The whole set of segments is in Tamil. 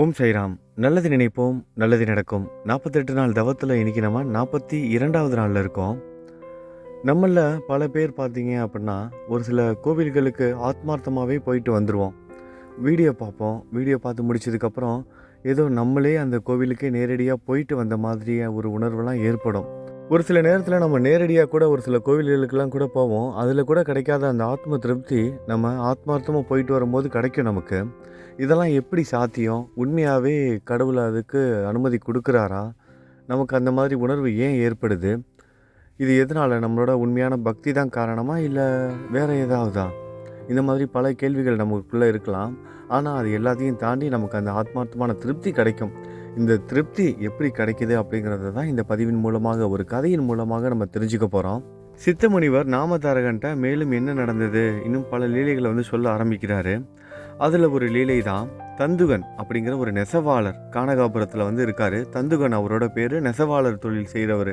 ஓம் சைராம். நல்லது நினைப்போம் நல்லது நடக்கும். நாற்பத்தெட்டு நாள் தவத்தில் இன்னைக்கு நம்ம நாற்பத்தி இரண்டாவது நாளில் இருக்கோம். நம்மளில் பல பேர் பார்த்தீங்க அப்படின்னா ஒரு சில கோவில்களுக்கு ஆத்மார்த்தமாகவே போயிட்டு வந்துடுவோம் வீடியோ பார்ப்போம். வீடியோ பார்த்து முடிச்சதுக்கப்புறம் ஏதோ நம்மளே அந்த கோவிலுக்கே நேரடியாக போயிட்டு வந்த மாதிரியே ஒரு உணர்வெல்லாம் ஏற்படும். ஒரு சில நேரத்தில் நம்ம நேரடியாக கூட ஒரு சில கோவில்களுக்கெல்லாம் கூட போவோம். அதில் கூட கிடைக்காத அந்த ஆத்ம திருப்தி நம்ம ஆத்மார்த்தமாக போயிட்டு வரும்போது கிடைக்கும் நமக்கு. இதெல்லாம் எப்படி சாத்தியம்? உண்மையாகவே கடவுள் அதுக்கு அனுமதி கொடுக்குறாரா? நமக்கு அந்த மாதிரி உணர்வு ஏன் ஏற்படுது? இது எதனால்? நம்மளோட உண்மையான பக்தி தான் காரணமா? இல்லை வேறு ஏதாவதா? இந்த மாதிரி பல கேள்விகள் நமக்குள்ளே இருக்கலாம். ஆனால் அது எல்லாத்தையும் தாண்டி நமக்கு அந்த ஆத்மார்த்தமான திருப்தி கிடைக்கும். இந்த திருப்தி எப்படி கிடைக்கிது அப்படிங்கிறத தான் இந்த பதிவின் மூலமாக ஒரு கதையின் மூலமாக நம்ம தெரிஞ்சுக்க போகிறோம் சித்தமுனிவர் நாமதாரகன்ட்ட மேலும் என்ன நடந்தது? இன்னும் பல லீலைகளை வந்து சொல்ல ஆரம்பிக்கிறாரு. அதில் ஒரு லீலை தான் தந்துகன் அப்படிங்கிற ஒரு நெசவாளர். கானகாபுரத்தில் வந்து இருக்கார். தந்துகன் அவரோட பேர் நெசவாளர் தொழில் செய்கிறவர்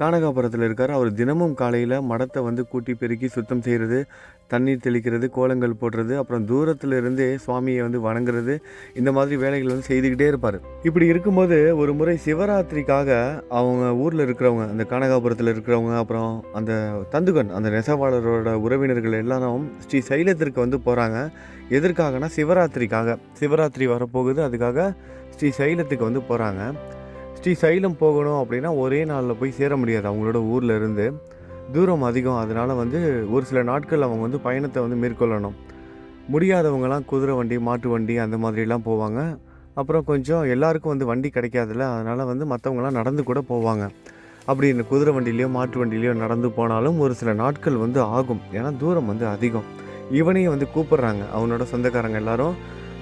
கானகாபுரத்தில் இருக்கார். அவர் தினமும் காலையில் மடத்தை வந்து கூட்டி பெருக்கி சுத்தம் செய்கிறது தண்ணீர் தெளிக்கிறது கோலங்கள் போடுறது அப்புறம் தூரத்தில் இருந்தே சுவாமியை வந்து வணங்குறது இந்த மாதிரி வேலைகள் வந்து செய்துக்கிட்டே இருப்பார். இப்படி இருக்கும்போது ஒரு முறை சிவராத்திரிக்காக அவங்க ஊரில் இருக்கிறவங்க அந்த கனகாபுரத்தில் இருக்கிறவங்க அப்புறம் அந்த தந்துகன் அந்த நெசவாளரோட உறவினர்கள் எல்லாரும் ஸ்ரீ சைலத்திற்கு வந்து போகிறாங்க எதற்காகனா சிவராத்திரிக்காக. சிவராத்திரி வரப்போகுது அதுக்காக ஸ்ரீ சைலத்துக்கு வந்து போகிறாங்க ஸ்ரீ சைலம் போகணும் அப்படின்னா ஒரே நாளில் போய் சேர முடியாது அவங்களோட ஊரில் இருந்து. தூரம் அதிகம். அதனால் வந்து ஒரு சில நாட்கள் அவங்க வந்து பயணத்தை வந்து மேற்கொள்ளணும். முடியாதவங்கலாம் குதிரை வண்டி மாட்டு வண்டி அந்த மாதிரிலாம் போவாங்க. அப்புறம் கொஞ்சம் எல்லாருக்கும் வந்து வண்டி கிடைக்காதுல்ல. அதனால் வந்து மற்றவங்களாம் நடந்து கூட போவாங்க. அப்படி இந்த குதிரை வண்டிலேயோ மாட்டு வண்டிலேயோ நடந்து போனாலும் ஒரு சில நாட்கள் வந்து ஆகும். ஏன்னா தூரம் வந்து அதிகம். இவனையும் வந்து கூப்பிட்றாங்க. அவனோட சொந்தக்காரங்க எல்லாரும்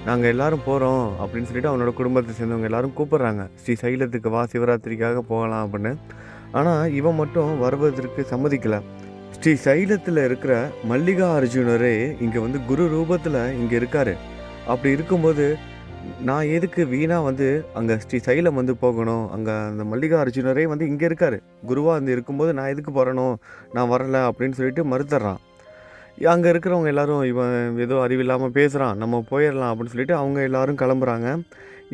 நாங்கள் எல்லாரும் போகிறோம் அப்படின்னு சொல்லிட்டு அவனோட குடும்பத்தை சேர்ந்தவங்க எல்லாரும் கூப்பிட்றாங்க. ஸ்ரீ சைலத்துக்கு வா சிவராத்திரிக்காக போகலாம் அப்படின்னு. ஆனால் இவன் மட்டும் வருவதற்கு சம்மதிக்கலை. ஸ்ரீ சைலத்தில் இருக்கிற மல்லிகா அர்ஜுனரே இங்கே வந்து குரு ரூபத்தில் இங்கே இருக்காரு. அப்படி இருக்கும்போது நான் எதுக்கு வீணாக வந்து அங்கே ஸ்ரீ சைலம் வந்து போகணும்? அங்கே அந்த மல்லிகா அர்ஜுனரே வந்து இங்கே இருக்காரு. குருவாக வந்து இருக்கும்போது நான் எதுக்கு போகிறணும் நான் வரலை அப்படின்னு சொல்லிட்டு மறுத்துட்றான் அங்கே இருக்கிறவங்க எல்லாரும் இவன் ஏதோ அறிவில்லாமல் பேசுகிறான் நம்ம போயிடலாம் அப்படின்னு சொல்லிட்டு அவங்க எல்லாரும் கிளம்புறாங்க.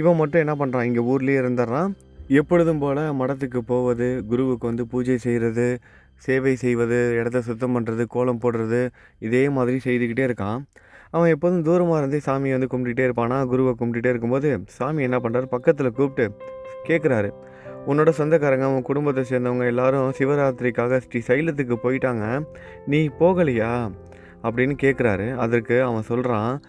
இவன் மட்டும் என்ன பண்ணுறான் இங்கே ஊர்லேயே இருந்துடுறான். எப்பொழுதும் போல் மடத்துக்கு போவது குருவுக்கு வந்து பூஜை செய்கிறது சேவை செய்வது இடத்த சுத்தம் பண்ணுறது கோலம் போடுறது இதே மாதிரி செய்துக்கிட்டே இருக்கான். அவன் எப்போதும் தூரமாக இருந்தே சாமியை வந்து கும்பிட்டுட்டே இருப்பானா? குருவை கும்பிட்டுட்டே இருக்கும்போது சாமி என்ன பண்ணுறாரு பக்கத்தில் கூப்பிட்டு கேட்குறாரு உன்னோட சொந்தக்காரங்க உன் குடும்பத்தை சேர்ந்தவங்க எல்லாரும் சிவராத்திரிக்காக ஸ்ரீ சைலத்துக்கு போயிட்டாங்க. நீ போகலையா? அப்படின்னு கேட்குறாரு அதற்கு அவன் சொல்கிறான்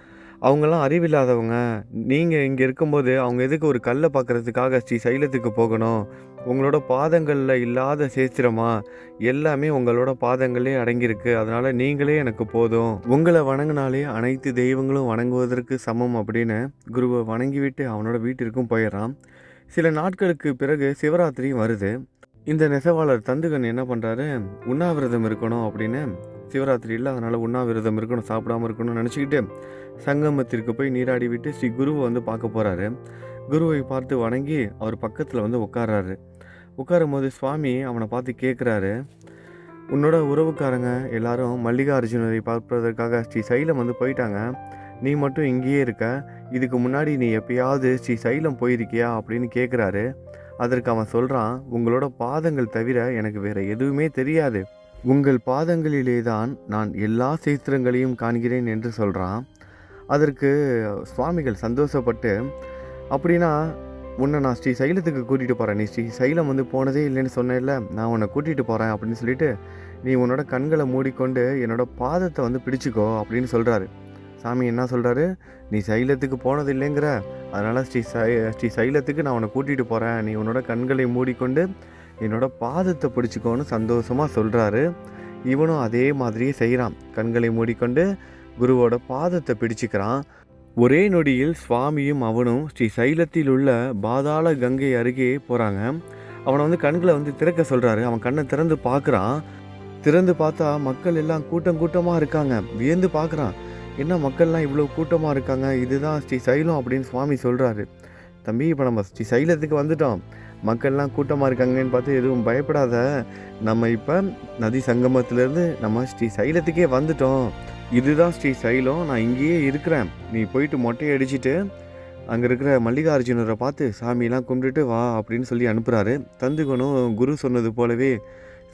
அவங்கெல்லாம் அறிவில்லாதவங்க. நீங்கள் இங்கே இருக்கும்போது அவங்க எதுக்கு ஒரு கல்லை பார்க்குறதுக்காக ஸ்ரீ சைலத்துக்கு போகணும்? உங்களோட பாதங்களில் இல்லாத சேத்திரமா? எல்லாமே உங்களோட பாதங்களே அடங்கியிருக்கு. அதனால் நீங்களே எனக்கு போதும். உங்களை வணங்கினாலே அனைத்து தெய்வங்களும் வணங்குவதற்கு சமம் அப்படின்னு குருவை வணங்கிவிட்டு அவனோட வீட்டிற்கும் போயிடுறான். சில நாட்களுக்கு பிறகு சிவராத்திரியும் வருது. இந்த நெசவாளர் தந்துகன் என்ன பண்ணுறாரு உண்ணாவிரதம் இருக்கணும் அப்படின்னு சிவராத்திரி இல்லை அதனால் உண்ணாவிரதம் இருக்கணும் சாப்பிடாம இருக்கணும்னு நினச்சிக்கிட்டு சங்கமத்திற்கு போய் நீராடி விட்டு ஸ்ரீ குருவை வந்து பார்க்க போகிறாரு குருவை பார்த்து வணங்கி அவர் பக்கத்தில் வந்து உட்காராரு உட்காரும் போது சுவாமி அவனை பார்த்து கேட்குறாரு உன்னோட உறவுக்காரங்க எல்லாரும் மல்லிகார்ஜுனரை பார்ப்பதற்காக ஸ்ரீ சைலம் வந்து போயிட்டாங்க. நீ மட்டும் இங்கேயே இருக்க. இதுக்கு முன்னாடி நீ எப்பயாவது ஸ்ரீ சைலம் போயிருக்கியா? அப்படின்னு கேட்குறாரு அதற்கு அவன் சொல்கிறான் உங்களோட பாதங்கள் தவிர எனக்கு வேறு எதுவுமே தெரியாது. உங்கள் பாதங்களிலே தான் நான் எல்லா சேத்திரங்களையும் காண்கிறேன் என்று சொல்கிறான் அதற்கு சுவாமிகள் சந்தோஷப்பட்டு அப்படின்னா உன்னை நான் ஸ்ரீ சைலத்துக்கு கூட்டிகிட்டு போகிறேன் நீ ஸ்ரீ சைலம் வந்து போனதே இல்லைன்னு சொன்னேன்ல நான் உன்னை கூட்டிகிட்டு போகிறேன் அப்படின்னு சொல்லிட்டு நீ உன்னோட கண்களை மூடிக்கொண்டு என்னோட பாதத்தை வந்து பிடிச்சிக்கோ அப்படின்னு சொல்கிறாரு சாமி என்ன சொல்கிறாரு நீ சைலத்துக்கு போனது இல்லைங்கிற அதனால் ஸ்ரீ சை ஸ்ரீ சைலத்துக்கு நான் உன்னை கூட்டிகிட்டு போகிறேன் நீ உன்னோட கண்களை மூடிக்கொண்டு என்னோட பாதத்தை பிடிச்சிக்கோன்னு சந்தோஷமாக சொல்கிறாரு இவனும் அதே மாதிரியே செய்கிறான் கண்களை மூடிக்கொண்டு குருவோட பாதத்தை பிடிச்சிக்கிறான். ஒரே நொடியில் சுவாமியும் அவனும் ஸ்ரீ சைலத்தில் உள்ள பாதாள கங்கை அருகே போகிறாங்க அவனை வந்து கண்களை வந்து திறக்க சொல்கிறாரு அவன் கண்ணை திறந்து பார்க்குறான். திறந்து பார்த்தா மக்கள் எல்லாம் கூட்டம் கூட்டமாக இருக்காங்க. வியந்து பார்க்குறான். என்ன மக்கள்லாம் இவ்வளோ கூட்டமாக இருக்காங்க? இதுதான் ஸ்ரீ சைலம் அப்படின்னு சுவாமி சொல்கிறாரு தம்பி இப்போ நம்ம ஸ்ரீ சைலத்துக்கு வந்துட்டோம். மக்கள்லாம் கூட்டமாக இருக்காங்கன்னு பார்த்து எதுவும் பயப்படாத. நம்ம இப்போ நதி சங்கமத்திலேருந்து நம்ம ஸ்ரீ சைலத்துக்கே வந்துட்டோம். இதுதான் ஸ்ரீ சைலம். நான் இங்கேயே இருக்கிறேன். நீ போயிட்டு மொட்டையை அடிச்சுட்டு அங்கே இருக்கிற மல்லிகார்ஜுனரை பார்த்து சாமியெல்லாம் கும்பிட்டுட்டு வா அப்படின்னு சொல்லி அனுப்புகிறாரு தந்துக்கணும் குரு சொன்னது போலவே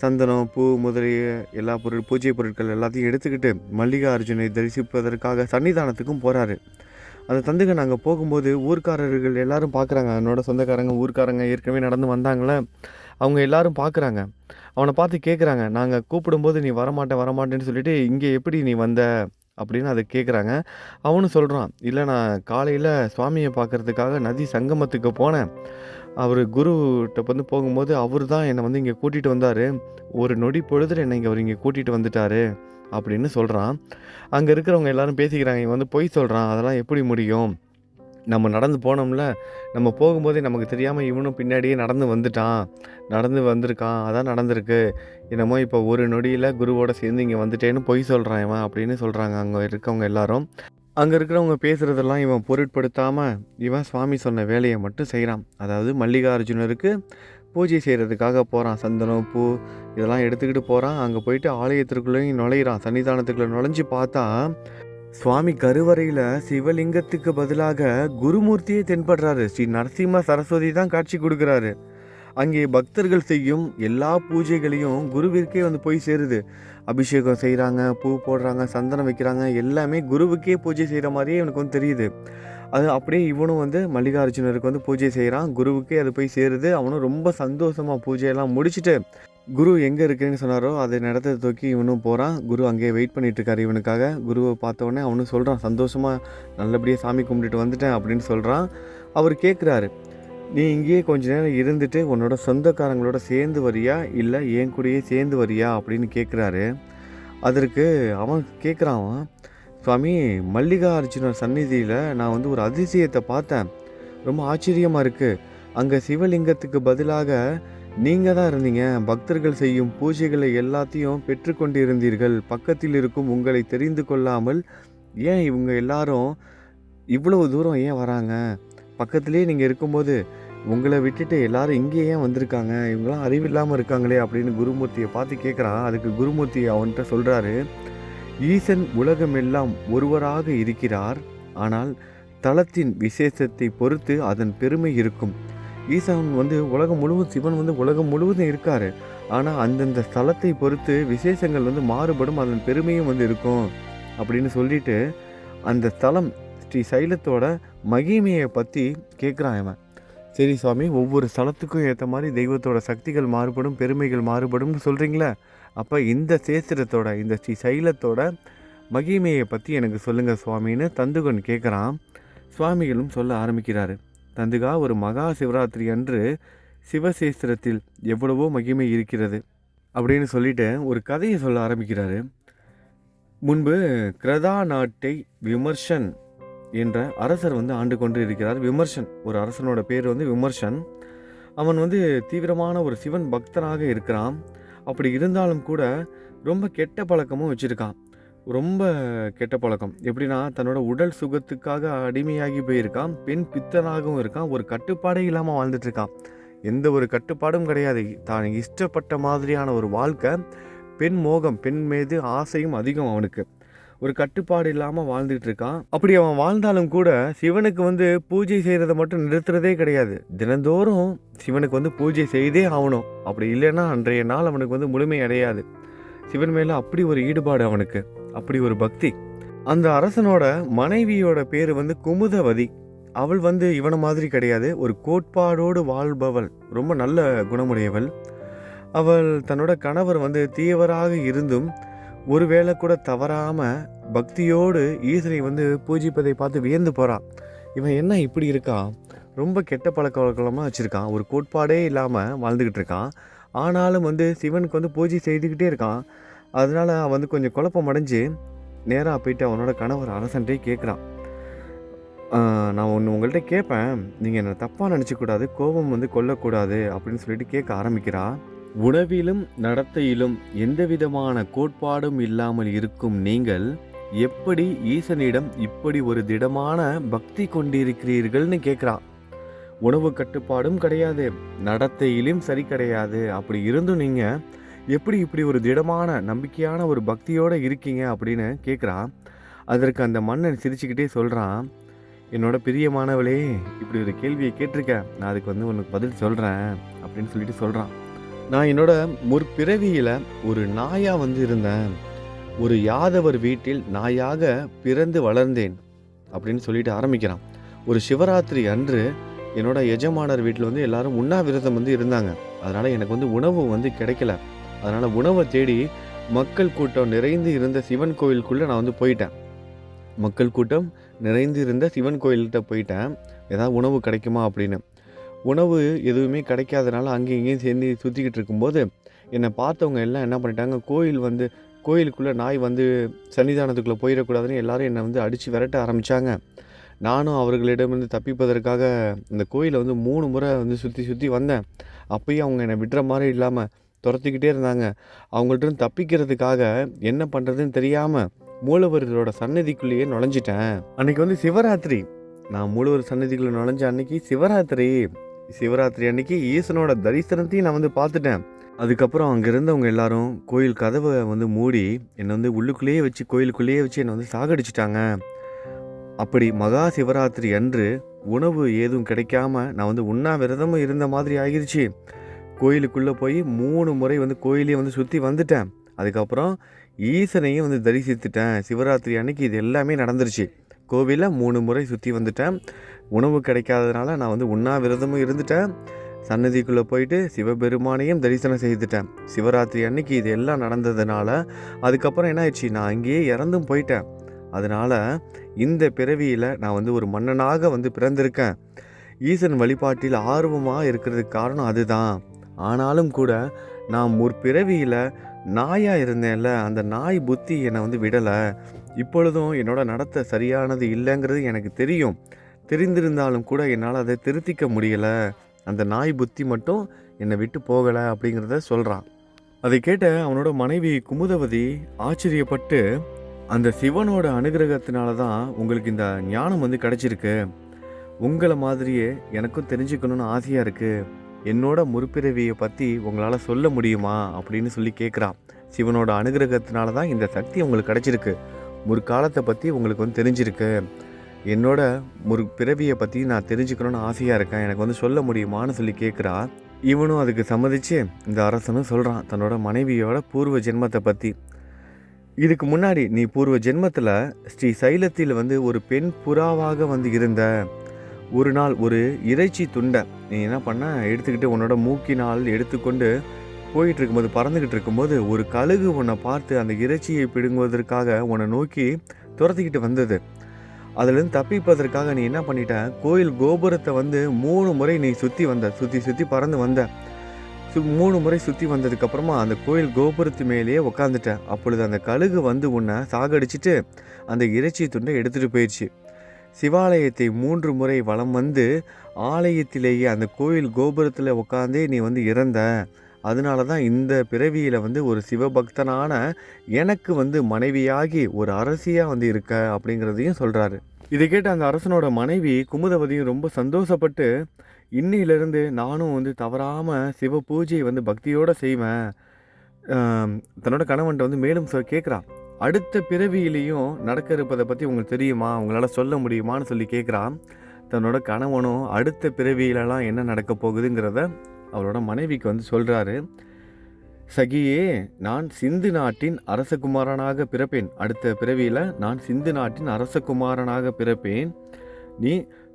சந்தனம் பூ முதலிய எல்லா பொருள் பூஜை பொருட்கள் எல்லாத்தையும் எடுத்துக்கிட்டு மல்லிகார்ஜுனை தரிசிப்பதற்காக சன்னிதானத்துக்கும் போகிறாரு அந்த தந்துகன் நாங்கள் போகும்போது ஊர்க்காரர்கள் எல்லாரும் பார்க்குறாங்க என்னோட சொந்தக்காரங்க ஊர்க்காரங்க ஏற்கனவே நடந்து வந்தாங்களே. அவங்க எல்லோரும் பார்க்குறாங்க அவனை பார்த்து கேட்குறாங்க நாங்கள் கூப்பிடும்போது நீ வரமாட்டேன் வரமாட்டேன்னு சொல்லிட்டு இங்கே எப்படி நீ வந்த? அப்படின்னு அதை கேட்குறாங்க அவனும் சொல்கிறான் இல்லை நான் காலையில் சுவாமியை பார்க்கறதுக்காக நதி சங்கமத்துக்கு போனேன். அவர் குருகிட்ட வந்து போகும்போது அவர் தான் என்னை வந்து இங்கே கூட்டிகிட்டு வந்தார். ஒரு நொடி பொழுதுல என்னை இங்கே அவர் இங்கே கூட்டிகிட்டு வந்துட்டாரு. அப்படின்னு சொல்கிறான் அங்கே இருக்கிறவங்க எல்லாரும் பேசிக்கிறாங்க இவன் வந்து பொய் சொல்கிறான் அதெல்லாம் எப்படி முடியும்? நம்ம நடந்து போனோம்ல நம்ம போகும்போதே நமக்கு தெரியாமல் இவனும் பின்னாடியே நடந்து வந்துட்டான். நடந்து வந்திருக்கான் அதான் நடந்திருக்கு. என்னமோ இப்போ ஒரு நொடியில் குருவோட சேர்ந்து இங்கே வந்துட்டேன்னு பொய் சொல்கிறான் இவன் அப்படின்னு சொல்கிறாங்க அங்கே இருக்கவங்க எல்லாரும். அங்கே இருக்கிறவங்க பேசுகிறதெல்லாம் இவன் பொருட்படுத்தாமல் இவன் சுவாமி சொன்ன வேலையை மட்டும் செய்கிறான் அதாவது மல்லிகார்ஜுனருக்கு பூஜை செய்கிறதுக்காக போகிறான் சந்தனம் பூ இதெல்லாம் எடுத்துக்கிட்டு போகிறான் அங்கே போயிட்டு ஆலயத்திற்குள்ளேயும் நுழையிறான். சன்னிதானத்துக்குள்ளே நுழைஞ்சு பார்த்தா சுவாமி கருவறையில் சிவலிங்கத்துக்கு பதிலாக குருமூர்த்தியே தென்படுறாரு. ஸ்ரீ நரசிம்ம சரஸ்வதி தான் காட்சி கொடுக்குறாரு. அங்கே பக்தர்கள் செய்யும் எல்லா பூஜைகளையும் குருவிற்கே வந்து போய் சேருது. அபிஷேகம் செய்கிறாங்க பூ போடுறாங்க சந்தனம் வைக்கிறாங்க எல்லாமே குருவுக்கே பூஜை செய்கிற மாதிரியே எனக்கு வந்து தெரியுது. அது அப்படியே இவனும் வந்து மல்லிகார்ஜுனருக்கு வந்து பூஜை செய்கிறான் குருவுக்கே அது போய் சேருது. அவனும் ரொம்ப சந்தோஷமாக பூஜையெல்லாம் முடிச்சுட்டு குரு எங்கே இருக்குன்னு சொன்னாரோ அதை நடத்த தூக்கி இவனும் போகிறான் குரு அங்கேயே வெயிட் பண்ணிகிட்ருக்காரு இவனுக்காக. குருவை பார்த்தோடனே அவனும் சொல்கிறான் சந்தோஷமாக நல்லபடியாக சாமி கும்பிட்டுட்டு வந்துட்டேன் அப்படின்னு சொல்கிறான் அவர் கேட்குறாரு நீ இங்கேயே கொஞ்ச நேரம் இருந்துட்டு உன்னோட சொந்தக்காரங்களோட சேர்ந்து வரியா? இல்லை என் கூடயே சேர்ந்து வரியா? அப்படின்னு கேட்குறாரு அதற்கு அவன் கேட்குறான் சுவாமி சுவாமி மல்லிகார்ஜுனர் சந்நிதியில் நான் வந்து ஒரு அதிசயத்தை பார்த்தேன். ரொம்ப ஆச்சரியமாக இருக்குது அங்கே சிவலிங்கத்துக்கு பதிலாக நீங்கள் தான் இருந்தீங்க. பக்தர்கள் செய்யும் பூஜைகளை எல்லாத்தையும் பெற்றுக்கொண்டு இருந்தீர்கள் பக்கத்தில் இருக்கும் உங்களை தெரிந்து கொள்ளாமல் ஏன் இவங்க எல்லாரும் இவ்வளவு தூரம் ஏன் வராங்க? பக்கத்துலேயே நீங்கள் இருக்கும்போது உங்களை விட்டுட்டு எல்லாரும் இங்கே ஏன் வந்திருக்காங்க? இவங்களாம் அறிவில்லாமல் இருக்காங்களே அப்படின்னு குருமூர்த்தியை பார்த்து கேட்குறான் அதுக்கு குருமூர்த்தி அவன்கிட்ட சொல்கிறாரு ஈசன் உலகமெல்லாம் ஒருவராக இருக்கிறார். ஆனால் தலத்தின் விசேஷத்தை பொறுத்து அதன் பெருமை இருக்கும். ஈசன் வந்து உலகம் முழுவதும் சிவன் வந்து உலகம் முழுவதும் இருக்கார். ஆனால் அந்தந்த ஸ்தலத்தை பொறுத்து விசேஷங்கள் வந்து மாறுபடும் அதன் பெருமையும் வந்து இருக்கும் அப்படின்னு சொல்லிட்டு அந்த ஸ்தலம் ஸ்ரீ சைலத்தோட மகிமையை பற்றி கேட்குறான் இவன். சரி சுவாமி ஒவ்வொரு ஸ்தலத்துக்கும் ஏற்ற மாதிரி தெய்வத்தோட சக்திகள் மாறுபடும் பெருமைகள் மாறுபடும்னு சொல்கிறீங்களே அப்போ இந்த சேஸ்திரத்தோட இந்த ஸ்ரீ சைலத்தோட மகிமையை பற்றி எனக்கு சொல்லுங்கள் சுவாமின்னு தந்துகன் கேட்குறான் சுவாமிகளும் சொல்ல ஆரம்பிக்கிறாரு. தந்துகா ஒரு மகா சிவராத்திரி அன்று சிவசேஸ்திரத்தில் எவ்வளவோ மகிமை இருக்கிறது அப்படின்னு சொல்லிட்டு ஒரு கதையை சொல்ல ஆரம்பிக்கிறாரு. முன்பு கிரதா நாட்டை விமர்சன் என்ற அரசர் வந்து ஆண்டு கொண்டு இருக்கிறார். விமர்சன் ஒரு அரசனோட பேர் வந்து விமர்சன். அவன் வந்து தீவிரமான ஒரு சிவன் பக்தனாக இருக்கிறான். அப்படி இருந்தாலும் கூட ரொம்ப கெட்ட பழக்கமும் வச்சுருக்கான். ரொம்ப கெட்ட பழக்கம். எப்படின்னா தன்னோட உடல் சுகத்துக்காக அடிமையாகி போயிருக்கான். பெண் பித்தனாகவும் இருக்கான். ஒரு கட்டுப்பாடே இல்லாமல் வாழ்ந்துட்டுருக்கான். எந்த ஒரு கட்டுப்பாடும் கிடையாது. தான் இஷ்டப்பட்ட மாதிரியான ஒரு வாழ்க்கை. பெண் மோகம் பெண் மீது ஆசையும் அதிகம் அவனுக்கு. ஒரு கட்டுப்பாடு இல்லாமல் வாழ்ந்துட்டு இருக்கான். அப்படி அவன் வாழ்ந்தாலும் கூட சிவனுக்கு வந்து பூஜை செய்கிறத மட்டும் நிறுத்துறதே கிடையாது. தினந்தோறும் சிவனுக்கு வந்து பூஜை செய்தே ஆகணும். அப்படி இல்லைன்னா அன்றைய நாள் அவனுக்கு வந்து முழுமை அடையாது. சிவன் மேலே அப்படி ஒரு ஈடுபாடு அவனுக்கு. அப்படி ஒரு பக்தி. அந்த அரசனோட மனைவியோட பேர் வந்து குமுதவதி. அவள் வந்து இவனை மாதிரி கிடையாது. ஒரு கோட்பாடோடு வாழ்பவள். ரொம்ப நல்ல குணமுடையவள். அவள் தன்னோட கணவர் வந்து தீயவராக இருந்தும் ஒருவேளை கூட தவறாமல் பக்தியோடு ஈசனை வந்து பூஜிப்பதை பார்த்து வியந்து போகிறான் இவன் என்ன இப்படி இருக்கான் ரொம்ப கெட்ட பழக்க வழக்கமாக வச்சுருக்கான். ஒரு கோட்பாடே இல்லாமல் வாழ்ந்துக்கிட்டு இருக்கான். ஆனாலும் வந்து சிவனுக்கு வந்து பூஜை செய்துக்கிட்டே இருக்கான். அதனால் அவன் வந்து கொஞ்சம் குழப்பம் அடைஞ்சு நேராக போயிட்டு அவனோட கணவர் அரசன்ட்டே கேட்குறான் நான் ஒன்று உங்கள்கிட்ட கேட்பேன் நீங்கள் என்னை தப்பாக நினச்சிக்கூடாது கோபம் வந்து கொல்லக்கூடாது அப்படின்னு சொல்லிட்டு கேட்க ஆரம்பிக்கிறான் உணவிலும் நடத்தையிலும் எந்த விதமான கோட்பாடும் இல்லாமல் இருக்கும் நீங்கள் எப்படி ஈசனிடம் இப்படி ஒரு திடமான பக்தி கொண்டிருக்கிறீர்கள்னு கேட்குறா உணவு கட்டுப்பாடும் கிடையாது நடத்தையிலும் சரி கிடையாது. அப்படி இருந்தும் நீங்கள் எப்படி இப்படி ஒரு திடமான நம்பிக்கையான ஒரு பக்தியோடு இருக்கீங்க அப்படின்னு கேட்குறான் அதற்கு அந்த மன்னன் சிரிச்சுக்கிட்டே சொல்கிறான் என்னோட பிரியமானவளே இப்படி ஒரு கேள்வியை கேட்டிருக்கேன் நான் அதுக்கு வந்து உனக்கு பதில் சொல்கிறேன் அப்படின்னு சொல்லிட்டு சொல்கிறான் நான் என்னோட முற்பிறவியில் ஒரு நாயாக வந்து இருந்தேன். ஒரு யாதவர் வீட்டில் நாயாக பிறந்து வளர்ந்தேன் அப்படின்னு சொல்லிட்டு ஆரம்பிக்கிறான். ஒரு சிவராத்திரி அன்று என்னோட எஜமானர் வீட்டில் வந்து எல்லாரும் உண்ணாவிரதம் வந்து இருந்தாங்க. அதனால் எனக்கு வந்து உணவு வந்து கிடைக்கல. அதனால் உணவை தேடி மக்கள் கூட்டம் நிறைந்து இருந்த சிவன் கோயிலுக்குள்ளே நான் வந்து போயிட்டேன். மக்கள் கூட்டம் நிறைந்து இருந்த சிவன் கோயில்கிட்ட போயிட்டேன். ஏதாவது உணவு கிடைக்குமா அப்படின்னு. உணவு எதுவுமே கிடைக்காதனால அங்கேயும் இங்கேயும் சேர்ந்து சுற்றிக்கிட்டு இருக்கும்போது என்னை பார்த்தவங்க எல்லாம் என்ன பண்ணிட்டாங்க கோயில் வந்து கோயிலுக்குள்ளே நாய் வந்து சன்னிதானத்துக்குள்ளே போயிடக்கூடாதுன்னு எல்லாரும் என்னை வந்து அடித்து விரட்ட ஆரம்பித்தாங்க நானும் அவர்களிடமிருந்து தப்பிப்பதற்காக இந்த கோயிலை வந்து மூணு முறை வந்து சுற்றி சுற்றி வந்தேன். அப்பயும் அவங்க என்னை விடுற மாதிரி இல்லாமல் துரத்திக்கிட்டே இருந்தாங்க. அவங்கள்ட்ட இருந்து தப்பிக்கிறதுக்காக என்ன பண்ணுறதுன்னு தெரியாமல் மூலவர்களோட சன்னதிக்குள்ளேயே நுழைஞ்சிட்டேன். அன்னைக்கு வந்து சிவராத்திரி. நான் மூலவர் சன்னதிக்குள்ளே நுழைஞ்ச அன்னைக்கு சிவராத்திரி. சிவராத்திரி அன்னைக்கு ஈசனோட தரிசனத்தையும் நான் வந்து பார்த்துட்டேன். அதுக்கப்புறம் அங்கே இருந்தவங்க எல்லாரும் கோயில் கதவை வந்து மூடி என்னை வந்து உள்ளுக்குள்ளேயே வச்சு கோயிலுக்குள்ளேயே வச்சு என்னை வந்து சாகடிச்சிட்டாங்க. அப்படி மகா சிவராத்திரி அன்று உணவு ஏதும் கிடைக்காம நான் வந்து உண்ணாவிரதமும் இருந்த மாதிரி ஆகிருச்சு. கோயிலுக்குள்ளே போய் மூணு முறை வந்து கோயிலையும் வந்து சுற்றி வந்துட்டேன். அதுக்கப்புறம் ஈசனையும் வந்து தரிசித்துட்டேன். சிவராத்திரி அன்னைக்கு இது எல்லாமே நடந்துருச்சு. கோவிலில் மூணு முறை சுற்றி வந்துட்டேன். உணவு கிடைக்காததுனால நான் வந்து உண்ணாவிரதமும் இருந்துட்டேன். சன்னதிக்குள்ளே போயிட்டு சிவபெருமானையும் தரிசனம் செய்துட்டேன். சிவராத்திரி அன்னைக்கு இது எல்லாம் நடந்ததுனால அதுக்கப்புறம் என்ன ஆயிடுச்சு நான் அங்கேயே இறந்தும் போயிட்டேன். அதனால் இந்த பிறவியில் நான் வந்து ஒரு மன்னனாக வந்து பிறந்திருக்கேன். ஈசன் வழிபாட்டில் ஆர்வமாக இருக்கிறதுக்கு காரணம் அதுதான். ஆனாலும் கூட நான் முற்பிறவியில் நாயாக இருந்தேன்ல அந்த நாய் புத்தி என்னை வந்து விடலை. இப்பொழுதும் என்னோட நடத்தை சரியானது இல்லைங்கிறது எனக்கு தெரியும். தெரிந்திருந்தாலும் கூட என்னால் அதை திருத்திக்க முடியலை. அந்த நாய் புத்தி மட்டும் என்னை விட்டு போகலை அப்படிங்கிறத சொல்கிறான் அதை கேட்ட அவனோட மனைவி குமுதவதி ஆச்சரியப்பட்டு அந்த சிவனோட அனுகிரகத்தினால தான் உங்களுக்கு இந்த ஞானம் வந்து கிடச்சிருக்கு. உங்களை மாதிரியே எனக்கும் தெரிஞ்சுக்கணும்னு ஆசையாக இருக்குது என்னோட முற்பிறவியை பற்றி உங்களால் சொல்ல முடியுமா? அப்படின்னு சொல்லி கேட்குறான் சிவனோட அனுகிரகத்தினால தான் இந்த சக்தி உங்களுக்கு கிடச்சிருக்கு. முற்காலத்தை பற்றி உங்களுக்கு வந்து தெரிஞ்சிருக்கு. என்னோட ஒரு பிறவியை பற்றி நான் தெரிஞ்சுக்கணும்னு ஆசையாக இருக்கேன். எனக்கு வந்து சொல்ல முடியுமான்னு சொல்லி கேட்குறா இவனும் அதுக்கு சம்மதிச்சு இந்த அரசனும் சொல்கிறான் தன்னோட மனைவியோட பூர்வ ஜென்மத்தை பற்றி இதுக்கு முன்னாடி நீ பூர்வ ஜென்மத்தில் ஸ்ரீ சைலத்தில் வந்து ஒரு பெண் புறாவாக வந்து இருந்த. ஒரு நாள் ஒரு இறைச்சி துண்டை நீ என்ன பண்ண? எடுத்துக்கிட்டு உன்னோட மூக்கினால் எடுத்துக்கொண்டு போயிட்டு இருக்கும்போது பறந்துக்கிட்டு இருக்கும்போது ஒரு கழுகு உன்னை பார்த்து அந்த இறைச்சியை பிடுங்குவதற்காக உன்னை நோக்கி துரத்திக்கிட்டு வந்தது. அதுலேருந்து தப்பிப்பதற்காக நீ என்ன பண்ணிட்ட? கோயில் கோபுரத்தை வந்து மூணு முறை நீ சுற்றி வந்த சுற்றி சுற்றி பறந்து வந்த. சு மூணு முறை சுற்றி வந்ததுக்கப்புறமா அந்த கோயில் கோபுரத்து மேலேயே உக்காந்துட்ட. அப்பொழுது அந்த கழுகு வந்து உன்னை சாகடிச்சிட்டு அந்த இறைச்சி துண்டை எடுத்துகிட்டு போயிடுச்சு சிவாலயத்தை மூன்று முறை வலம் வந்து ஆலயத்திலேயே அந்த கோயில் கோபுரத்தில் உட்காந்தே நீ வந்து இறந்த. அதனால தான் இந்த பிறவியில் வந்து ஒரு சிவபக்தனான எனக்கு வந்து மனைவியாகி ஒரு அரசியாக வந்து இருக்க அப்படிங்கிறதையும் சொல்கிறாரு இதை கேட்ட அந்த அரசனோட மனைவி குமுதவதியும் ரொம்ப சந்தோஷப்பட்டு இன்னிலிருந்து நானும் வந்து தவறாமல் சிவ பூஜையை வந்து பக்தியோடு செய்வேன். தன்னோட கணவன்கிட்ட வந்து மேலும் சொ கேட்குறான் அடுத்த பிறவியிலையும் நடக்க இருப்பதை பற்றி உங்களுக்கு தெரியுமா? உங்களால் சொல்ல முடியுமான்னு சொல்லி கேட்குறான் தன்னோட கணவனும் அடுத்த பிறவியிலலாம் என்ன நடக்க போகுதுங்கிறத அவரோட மனைவிக்கு வந்து சொல்கிறாரு சகியே நான் சிந்து நாட்டின் அரசகுமாரனாக பிறப்பேன். அடுத்த பிறவியில் நான் சிந்து நாட்டின் அரசகுமாரனாக பிறப்பேன். நீ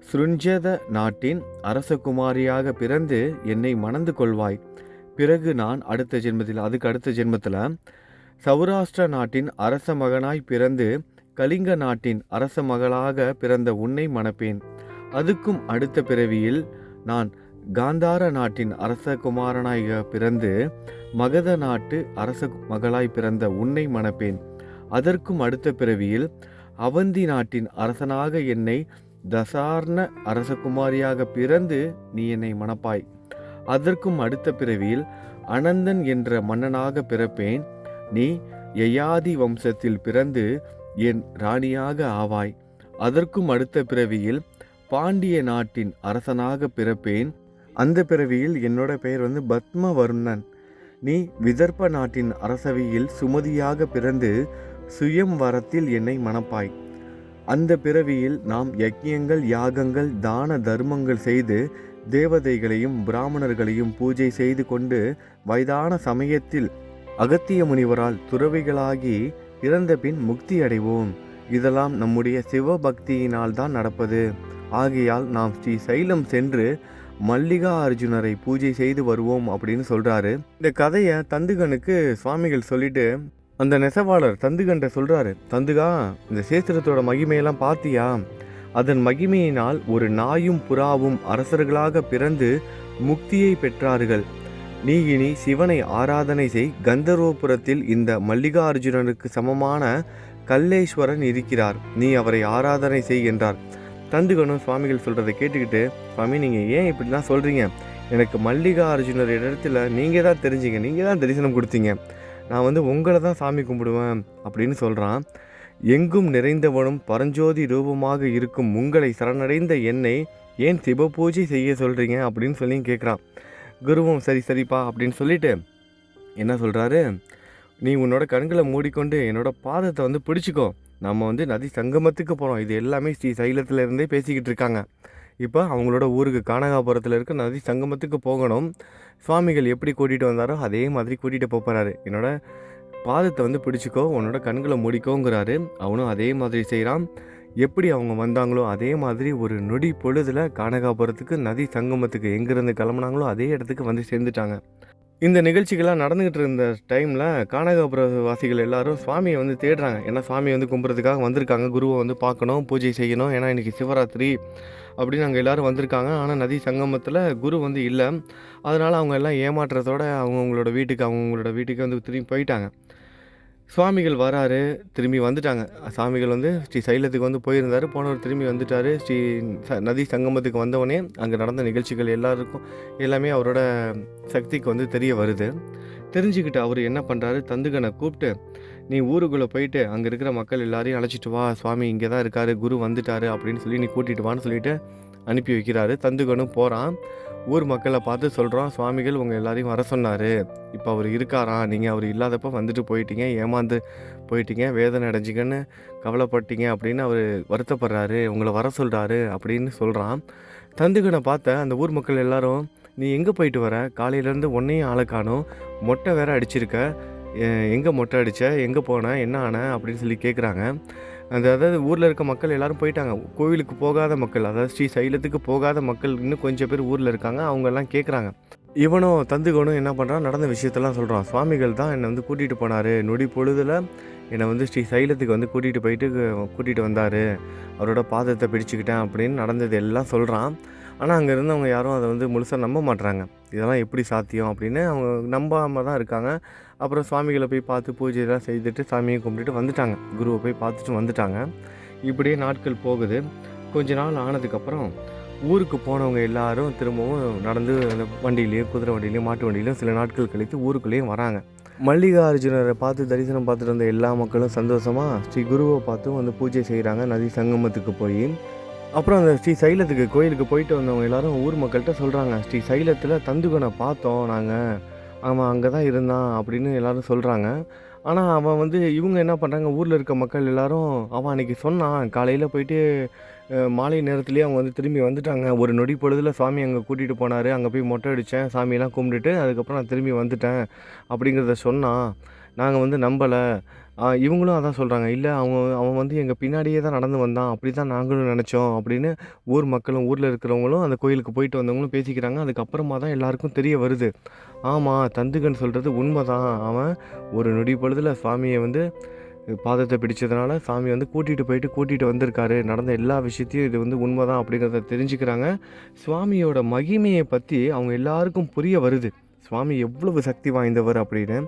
சுருஞ்சத நாட்டின் அரசகுமாரியாக பிறந்து என்னை மணந்து கொள்வாய். பிறகு நான் அடுத்த ஜென்மத்தில் அதுக்கு அடுத்த ஜென்மத்தில் சௌராஷ்டிர நாட்டின் அரச மகனாய் பிறந்து கலிங்க நாட்டின் அரச மகளாக பிறந்த உன்னை மணப்பேன். அதுக்கும் அடுத்த பிறவியில் நான் காந்தார நாட்டின் அரச குமாரனாய் பிறந்து மகத நாட்டு அரச மகளாய் பிறந்த உன்னை மணப்பேன். அதற்கும் அடுத்த பிறவியில் அவந்தி நாட்டின் அரசனாக என்னை தசார்ண அரசகுமாரியாக பிறந்து நீ என்னை மணப்பாய். அதற்கும் அடுத்த பிறவியில் அனந்தன் என்ற மன்னனாக பிறப்பேன். நீ யயாதி வம்சத்தில் பிறந்து என் ராணியாக ஆவாய். அதற்கும் அடுத்த பிறவியில் பாண்டிய நாட்டின் அரசனாக பிறப்பேன். அந்த பிறவியில் என்னோட பெயர் வந்து பத்மவர்ணன். நீ விதர்ப்ப நாட்டின் அரசவையில் சுமதியாக பிறந்து சுயம் வரத்தில் என்னை மணப்பாய். அந்த பிறவியில் நாம் யக்ஞங்கள் யாகங்கள் தான தர்மங்கள் செய்து தேவதைகளையும் பிராமணர்களையும் பூஜை செய்து கொண்டு வயதான சமயத்தில் அகத்திய முனிவரால் துறவிகளாகி இறந்த பின் முக்தி அடைவோம். இதெல்லாம் நம்முடைய சிவபக்தியினால் தான் நடப்பது. ஆகையால் நாம் ஸ்ரீ சைலம் சென்று மல்லிகா அர்ஜுனரை பூஜை செய்து வருவோம் அப்படின்னு சொல்றாரு. இந்த கதையை தந்துகனுக்கு சுவாமிகள் சொல்லிட்டு அந்த நெசவாளர் தந்துகன்ட்ட சொல்றாரு தந்துகா இந்த சேத்திரத்தோட மகிமையெல்லாம் பார்த்தியா அதன் மகிமையினால் ஒரு நாயும் புறாவும் அரசர்களாக பிறந்து முக்தியை பெற்றார்கள். நீ இனி சிவனை ஆராதனை செய். கந்தர்வபுரத்தில் இந்த மல்லிகார்ஜுனனுக்கு சமமான கல்லேஸ்வரன் இருக்கிறார். நீ அவரை ஆராதனை செய் என்றார். தந்துக்கணும் சுவாமிகள் சொல்கிறத கேட்டுக்கிட்டு சுவாமி நீங்கள் ஏன் இப்படிலாம் சொல்கிறீங்க எனக்கு மல்லிகா அர்ஜுனர் இடத்துல நீங்கள் தான் தெரிஞ்சிங்க நீங்கள் தான் தரிசனம் கொடுத்தீங்க. நான் வந்து உங்களை தான் சாமி கும்பிடுவேன் அப்படின்னு சொல்கிறான் எங்கும் நிறைந்தவனும் பரஞ்சோதி ரூபமாக இருக்கும் உங்களை சரணடைந்த என்னை ஏன் சிவ பூஜை செய்ய சொல்கிறீங்க அப்படின்னு சொல்லி கேட்குறான் குருவும் சரி சரிப்பா அப்படின்னு சொல்லிட்டு என்ன சொல்கிறாரு நீ உன்னோட கண்களை மூடிக்கொண்டு என்னோட பாதத்தை வந்து பிடிச்சிக்கோ. நம்ம வந்து நதி சங்கமத்துக்கு போகிறோம் இது எல்லாமே ஸ்ரீ சைலத்துல இருந்தே பேசிக்கிட்டு இருக்காங்க. இப்போ அவங்களோட ஊருக்கு கானகாபுரத்தில் இருக்க நதி சங்கமத்துக்கு போகணும். சுவாமிகள் எப்படி கூட்டிகிட்டு வந்தாரோ அதே மாதிரி கூட்டிகிட்டு போகிறாரு என்னோட பாதத்தை வந்து பிடிச்சிக்கோ உன்னோட கண்களை முடிக்கோங்கிறாரு. அவனும் அதே மாதிரி செய்கிறான் எப்படி அவங்க வந்தாங்களோ அதே மாதிரி ஒரு நொடி பொழுதில் கானகாபுரத்துக்கு நதி சங்கமத்துக்கு எங்கேருந்து கிளம்புனாங்களோ அதே இடத்துக்கு வந்து சேர்ந்துட்டாங்க. இந்த நிகழ்ச்சிகள்லாம் நடந்துக்கிட்டு இருந்த டைமில் கானகாபுர வாசிகள் எல்லாரும் சுவாமியை வந்து தேடுறாங்க. ஏன்னா சுவாமி வந்து கும்பிட்றதுக்காக வந்திருக்காங்க. குருவை வந்து பார்க்கணும் பூஜை செய்யணும். ஏன்னா இன்றைக்கி சிவராத்திரி அப்படின்னு அங்கே எல்லோரும் வந்திருக்காங்க. ஆனால் நதி சங்கமத்தில் குரு வந்து இல்லை. அதனால் அவங்க எல்லாம் ஏமாற்றத்தோட அவங்கவுங்களோட வீட்டுக்கு அவங்கவுங்களோட வீட்டுக்கு வந்து திரும்பி போயிட்டாங்க. சுவாமிகள் வராரு திரும்பி வந்துட்டாங்க. சாமிகள் வந்து ஸ்ரீ சைலத்துக்கு வந்து போயிருந்தார். போனவர் திரும்பி வந்துட்டார். ஸ்ரீ ச நதி சங்கமத்துக்கு வந்தவொடனே அங்கே நடந்த நிகழ்ச்சிகள் எல்லாருக்கும் எல்லாமே அவரோட சக்திக்கு வந்து தெரிய வருது. தெரிஞ்சுக்கிட்டு அவர் என்ன பண்ணுறாரு தந்துகனை கூப்பிட்டு நீ ஊருக்குள்ளே போயிட்டு அங்கே இருக்கிற மக்கள் எல்லாரையும் அழைச்சிட்டு வா. சுவாமி இங்கே தான் இருக்காரு. குரு வந்துட்டாரு. அப்படின்னு சொல்லி நீ கூட்டிகிட்டு வான்னு சொல்லிட்டு அனுப்பி வைக்கிறாரு. தந்துகனும் போகிறான் ஊர் மக்களை பார்த்து சொல்கிறோம் சுவாமிகள் உங்கள் எல்லாரையும் வர சொன்னார். இப்போ அவர் இருக்காரா? நீங்கள் அவர் இல்லாதப்ப வந்துட்டு போயிட்டீங்க. ஏமாந்து போயிட்டீங்க. வேதனை அடைஞ்சிங்கன்னு கவலைப்பட்டீங்க அப்படின்னு அவர் வருத்தப்படுறாரு. உங்களை வர சொல்கிறாரு அப்படின்னு சொல்கிறான் தந்துகனை பார்த்த அந்த ஊர் மக்கள் எல்லாரும் நீ எங்கே போயிட்டு வர? காலையிலேருந்து ஒன்றையும் ஆளை காணும். மொட்டை வேற அடிச்சிருக்க. எங்கே மொட்டை அடித்த எங்கே போன? என்ன ஆன? அப்படின்னு சொல்லி கேட்குறாங்க அந்த அதாவது ஊரில் இருக்க மக்கள் எல்லோரும் போயிட்டாங்க. கோவிலுக்கு போகாத மக்கள் அதாவது ஸ்ரீ சைலத்துக்கு போகாத மக்கள் இன்னும் கொஞ்சம் பேர் ஊரில் இருக்காங்க. அவங்கெல்லாம் கேட்குறாங்க இவனும் தந்துகனும் என்ன பண்ணுறான் நடந்த விஷயத்தெல்லாம் சொல்கிறான் சுவாமிகள் தான் என்னை வந்து கூட்டிகிட்டு போனார். நொடி பொழுதில் என்னை வந்து ஸ்ரீ சைலத்துக்கு வந்து கூட்டிகிட்டு போயிட்டு கூட்டிகிட்டு வந்தார். அவரோட பாதத்தை பிடிச்சிக்கிட்டேன் அப்படின்னு நடந்தது எல்லாம் சொல்கிறான் ஆனால் அங்கே இருந்தவங்க யாரும் அதை வந்து முழுசாக நம்ப மாட்டுறாங்க இதெல்லாம் எப்படி சாத்தியம் அப்படின்னு அவங்க நம்பாமல் தான் இருக்காங்க. அப்புறம் சுவாமிகளை போய் பார்த்து பூஜையெல்லாம் செய்துட்டு சாமியை கும்பிட்டுட்டு வந்துட்டாங்க. குருவை போய் பார்த்துட்டு வந்துட்டாங்க. இப்படியே நாட்கள் போகுது. கொஞ்ச நாள் ஆனதுக்கப்புறம் ஊருக்கு போனவங்க எல்லாரும் திரும்பவும் நடந்து அந்த வண்டியிலையும் குதிரை வண்டியிலையும் மாட்டு வண்டியிலையும் சில நாட்கள் கழித்து ஊருக்குள்ளேயும் வராங்க. மல்லிகார்ஜுனரை பார்த்து தரிசனம் பார்த்துட்டு வந்த எல்லா மக்களும் சந்தோஷமாக ஸ்ரீ குருவை பார்த்தும் வந்து பூஜை செய்கிறாங்க நதி சங்கமத்துக்கு போய். அப்புறம் அந்த ஸ்ரீ சைலத்துக்கு கோயிலுக்கு போயிட்டு வந்தவங்க எல்லாரும் ஊர் மக்கள்கிட்ட சொல்கிறாங்க ஸ்ரீ சைலத்தில் தந்துகனை பார்த்தோம் நாங்கள் அவன் அங்கே தான் இருந்தான் அப்படின்னு எல்லோரும் சொல்கிறாங்க ஆனால் அவன் வந்து இவங்க என்ன பண்ணுறாங்க ஊரில் இருக்க மக்கள் எல்லாரும் அவன் அன்றைக்கி சொன்னான். காலையில் போயிட்டு மாலை நேரத்துலேயே அவங்க வந்து திரும்பி வந்துட்டாங்க. ஒரு நொடி பொழுதில் சாமி அங்கே கூட்டிகிட்டு போனார். அங்கே போய் மொட்டை அடித்தேன் சாமியெல்லாம் கும்பிட்டுட்டு அதுக்கப்புறம் நான் திரும்பி வந்துட்டேன் அப்படிங்கிறத சொன்னான். நாங்கள் வந்து நம்பலை. இவங்களும் அதான் சொல்கிறாங்க இல்லை அவங்க அவன் வந்து எங்கள் பின்னாடியே தான் நடந்து வந்தான். அப்படி தான் நாங்களும் நினச்சோம். அப்படின்னு ஊர் மக்களும் ஊரில் இருக்கிறவங்களும் அந்த கோயிலுக்கு போயிட்டு வந்தவங்களும் பேசிக்கிறாங்க. அதுக்கப்புறமா தான் எல்லாருக்கும் தெரிய வருது. ஆமாம் தந்துகன் சொல்கிறது உண்மை தான் அவன் ஒரு நொடி பொழுதில் சுவாமியை வந்து பாதத்தை பிடிச்சதுனால சாமி வந்து கூட்டிகிட்டு போயிட்டு கூட்டிகிட்டு வந்திருக்காரு. நடந்த எல்லா விஷயத்தையும் இது வந்து உண்மை தான் அப்படிங்கிறத தெரிஞ்சுக்கிறாங்க. சுவாமியோட மகிமையை பற்றி அவங்க எல்லாருக்கும் புரிய வருது. சுவாமி எவ்வளவு சக்தி வாய்ந்தவர் அப்படின்னு.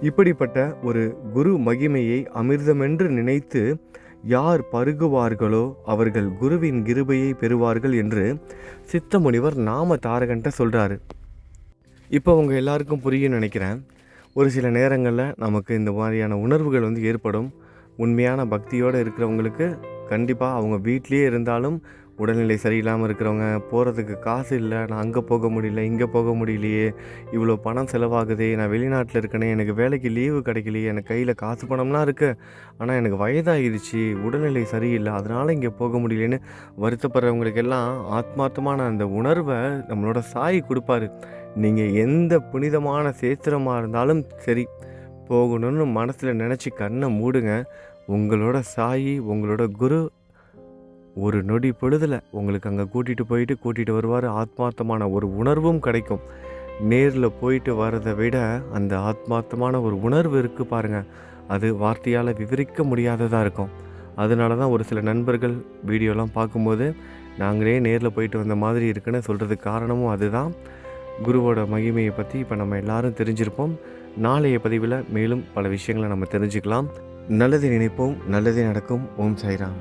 இப்படிப்பட்ட ஒரு குரு மகிமையை அமிர்தமென்று நினைத்து யார் பருகுவார்களோ அவர்கள் குருவின் கிருபையை பெறுவார்கள் என்று சித்த முனிவர் நாம தாரகன்ட்ட சொல்கிறாரு இப்போ உங்க எல்லாருக்கும் புரியும் நினைக்கிறேன். ஒரு சில நேரங்களில் நமக்கு இந்த மாதிரியான உணர்வுகள் வந்து ஏற்படும். உண்மையான பக்தியோடு இருக்கிறவங்களுக்கு கண்டிப்பாக அவங்க வீட்லேயே இருந்தாலும் உடல்நிலை சரியில்லாமல் இருக்கிறவங்க போகிறதுக்கு காசு இல்லை நான் அங்கே போக முடியல இங்கே போக முடியலையே இவ்வளோ பணம் செலவாகுதே நான் வெளிநாட்டில் இருக்கனே எனக்கு வேலைக்கு லீவு கிடைக்கலையே எனக்கு கையில் காசு பணம்லாம் இருக்குது ஆனால் எனக்கு வயதாகிடுச்சு உடல்நிலை சரியில்லை அதனால் இங்கே போக முடியலன்னு வருத்தப்படுறவங்களுக்கெல்லாம் ஆத்மார்த்தமான அந்த உணர்வை நம்மளோட சாய் கொடுப்பாரு. நீங்கள் எந்த புனிதமான சேத்திரமாக இருந்தாலும் சரி போகணும்னு மனசில் நினச்சி கண்ணை மூடுங்க. உங்களோட சாயி உங்களோட குரு ஒரு நொடி பொழுதில் உங்களுக்கு அங்கே கூட்டிகிட்டு போயிட்டு கூட்டிகிட்டு வருவார். ஆத்மார்த்தமான ஒரு உணர்வும் கிடைக்கும். நேரில் போயிட்டு வரதை விட அந்த ஆத்மார்த்தமான ஒரு உணர்வு இருக்குது பாருங்கள் அது வார்த்தையால் விவரிக்க முடியாததாக இருக்கும். அதனால தான் ஒரு சில நண்பர்கள் வீடியோலாம் பார்க்கும்போது நாங்களே நேரில் போயிட்டு வந்த மாதிரி இருக்குன்னு சொல்கிறதுக்கு காரணமும் அதுதான். குருவோட மகிமையை பற்றி இப்போ நம்ம எல்லாரும் தெரிஞ்சிருப்போம். நாளைய பதிவில் மேலும் பல விஷயங்களை நம்ம தெரிஞ்சுக்கலாம். நல்லதை நினைப்போம் நல்லதே நடக்கும். ஓம் சாய்ராம்.